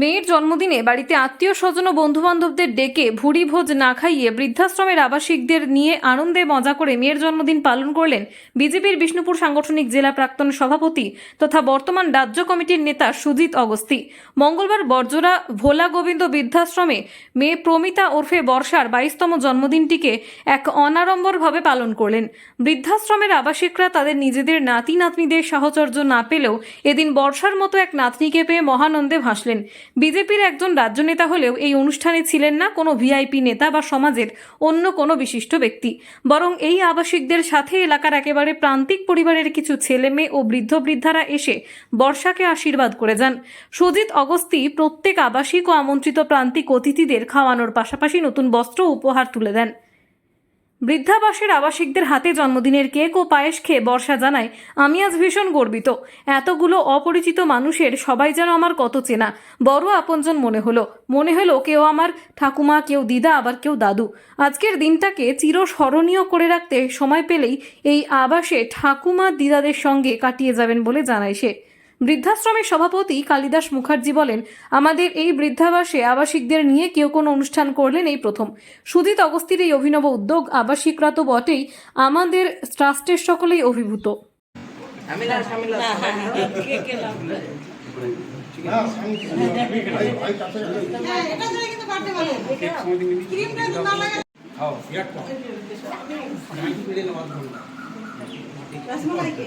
মেয়ের জন্মদিনে বাড়িতে আত্মীয় স্বজন ও বন্ধুবান্ধবদের ডেকে ভুড়ি ভোজ না খাইয়ে বৃদ্ধাশ্রমের আবাসিকদের নিয়ে আনন্দে মজা করে মেয়ের জন্মদিন পালন করলেন বিজেপির বিষ্ণুপুর সাংগঠনিক জেলা প্রাক্তন সভাপতি তথা বর্তমান রাজ্য কমিটির নেতা সুজিত অগস্তি। মঙ্গলবার বর্জরা ভোলা গোবিন্দ বৃদ্ধাশ্রমে মেয়ে প্রমিতা ওরফে বর্ষার বাইশতম জন্মদিনটিকে এক অনাড়ম্বরভাবে পালন করলেন। বৃদ্ধাশ্রমের আবাসিকরা তাদের নিজেদের নাতি নাতনিদের সাহচর্য না পেলেও এদিন বর্ষার মতো এক নাতনিকে পেয়ে মহানন্দে ভাসলেন। বিজেপির একজন রাজ্য নেতা হলেও এই অনুষ্ঠানে ছিলেন না কোনো ভিআইপি নেতা বা সমাজের অন্য কোনো বিশিষ্ট ব্যক্তি। বরং এই আবাসিকদের সাথে এলাকার একেবারে প্রান্তিক পরিবারের কিছু ছেলে মেয়ে ও বৃদ্ধ বৃদ্ধারা এসে বর্ষাকে আশীর্বাদ করে যান। সুজিত অগস্তি প্রত্যেক আবাসিক ও আমন্ত্রিত প্রান্তিক অতিথিদের খাওয়ানোর পাশাপাশি নতুন বস্ত্র উপহার তুলে দেন। বৃদ্ধাবাসের আবাসিকদের হাতে জন্মদিনের কেক ও পায়েস খেয়ে বর্ষা জানায়, আমি আজ ভীষণ গর্বিত। এতগুলো অপরিচিত মানুষের সবাই যেন আমার কত চেনা। বড় আপনজন মনে হলো। মনে হলো কেউ আমার ঠাকুমা, কেউ দিদা, আবার কেউ দাদু। আজকের দিনটাকে চিরস্মরণীয় করে রাখতে সময় পেলেই এই আবাসে ঠাকুমা দিদাদের সঙ্গে কাটিয়ে যাবেন বলে জানায় সে। বৃদ্ধাশ্রমের সভাপতি কালিদাস মুখার্জি বলেন আমাদের এই বৃদ্ধাবাসে আবাসিকদের নিয়ে কেউ কোনো অনুষ্ঠান করলেন এই প্রথম। সুজিত অগস্তির এই অভিনব উদ্যোগ আবাসিকরা তো বটেই আমাদের ট্রাস্টের সকলেই অভিভূত। হ্যাঁ। রসমালাই কে?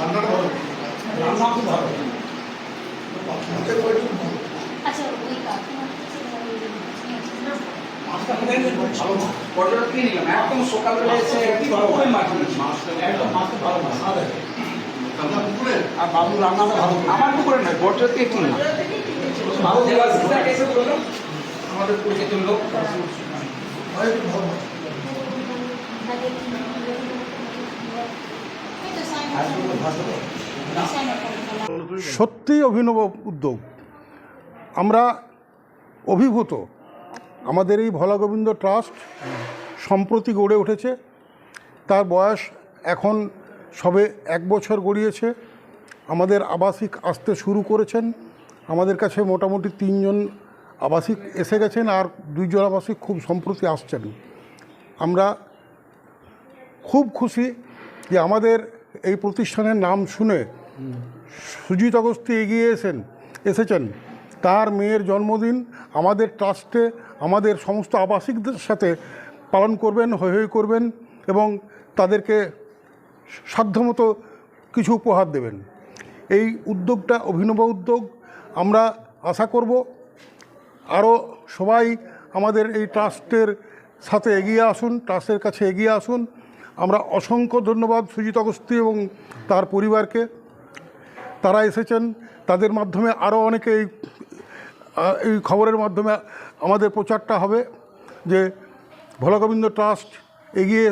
রান্নাটা ভালো রান্না খুব ভালো আচ্ছা খুব ভালো মাছ। পর্যটক কিনে নিলাম? একদম সকালবেলা এসে পুকুরে মাছ? একদম মাছটা ভালো মাছ। পুকুরে আর বাবু রান্নাটা ভালো আমার পুকুরে নয় পর্যটক কে কিনে আমাদের পরিচিত লোক। এই সত্যিই অভিনব উদ্যোগ। আমরা অভিভূত। আমাদের এই ভোলাগোবিন্দ ট্রাস্ট সম্প্রতি গড়ে উঠেছে। তার বয়স এখন সবে এক বছর গড়িয়েছে। আমাদের আবাসিক আসতে শুরু করেছেন। আমাদের কাছে মোটামুটি তিনজন আবাসিক এসে গেছেন আর দুইজন আবাসিক খুব সম্প্রতি আসছেন। আমরা খুব খুশি যে আমাদের এই প্রতিষ্ঠানের নাম শুনে সুজিত অগস্তি এগিয়ে এসেন এসেছেন। তার মেয়ের জন্মদিন আমাদের ট্রাস্টে, আমাদের সমস্ত আবাসিকদের সাথে পালন করবেন, হৈ হৈ করবেন এবং তাদেরকে সাধ্যমতো কিছু উপহার দেবেন। এই উদ্যোগটা অভিনব উদ্যোগ। আমরা আশা করব আরও সবাই আমাদের এই ট্রাস্টের সাথে এগিয়ে আসুন, ট্রাস্টের কাছে এগিয়ে আসুন। আমরা অসংখ্য ধন্যবাদ সুজিত অগস্তি এবং তার পরিবারকে। তারা এসেছেন, তাদের মাধ্যমে আরও অনেকে এই এই খবরের মাধ্যমে আমাদের প্রচারটা হবে যে ভোলাগোবিন্দ ট্রাস্ট এগিয়ে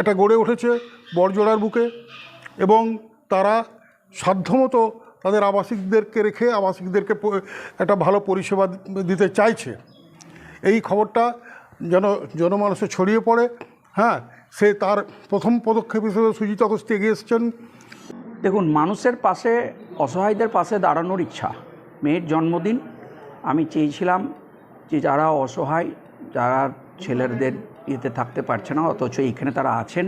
এটা গড়ে উঠেছে বড়জোড়ার বুকে এবং তারা সাধ্যমতো তাদের আবাসিকদেরকে রেখে আবাসিকদেরকে একটা ভালো পরিষেবা দিতে চাইছে। এই খবরটা যেন জনমানসে ছড়িয়ে পড়ে হ্যাঁ সে তার প্রথম পদক্ষেপ হিসেবে সুজিত অগস্তি এগিয়ে এসেছেন। দেখুন, মানুষের পাশে, অসহায়দের পাশে দাঁড়ানোর ইচ্ছা। মেয়ের জন্মদিন, আমি চেয়েছিলাম যে যারা অসহায়, যারা ছেলেদের ইয়েতে থাকতে পারছে না, অথচ এইখানে তারা আছেন,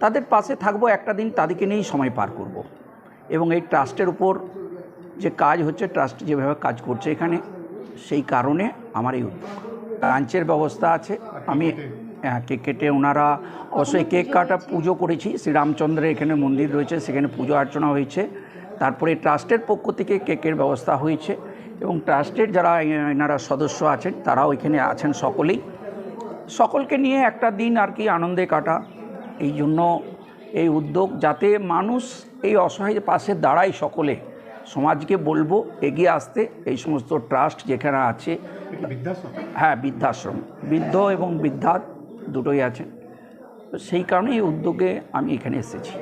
তাদের পাশে থাকব, একটা দিন তাদেরকে নিয়েই সময় পার করব। এবং এই ট্রাস্টের উপর যে কাজ হচ্ছে, ট্রাস্ট যেভাবে কাজ করছে এখানে, সেই কারণে আমার এই উদ্যোগ। লাঞ্চের ব্যবস্থা আছে, আমি কেক কেটে ওনারা অবশ্যই কেক কাটা পুজো করেছি। শ্রীরামচন্দ্রের এখানে মন্দির রয়েছে সেখানে পুজো অর্চনা হয়েছে। তারপরে ট্রাস্টের পক্ষ থেকে কেকের ব্যবস্থা হয়েছে এবং ট্রাস্টের যারা এনারা সদস্য আছেন তারাও এখানে আছেন সকলেই। সকলকে নিয়ে একটা দিন আর কি আনন্দে কাটা। এই জন্য এই উদ্যোগ যাতে মানুষ এই অসহায় পাশে দাঁড়ায় সকলে। সমাজকে বলব এগিয়ে আসতে। এই সমস্ত ট্রাস্ট যেখানে আছে হ্যাঁ বৃদ্ধাশ্রম। বৃদ্ধ এবং বৃদ্ধা দুটোই আছে। তো সেই কারণে এই উদ্যোগে আমি এখানে এসেছি।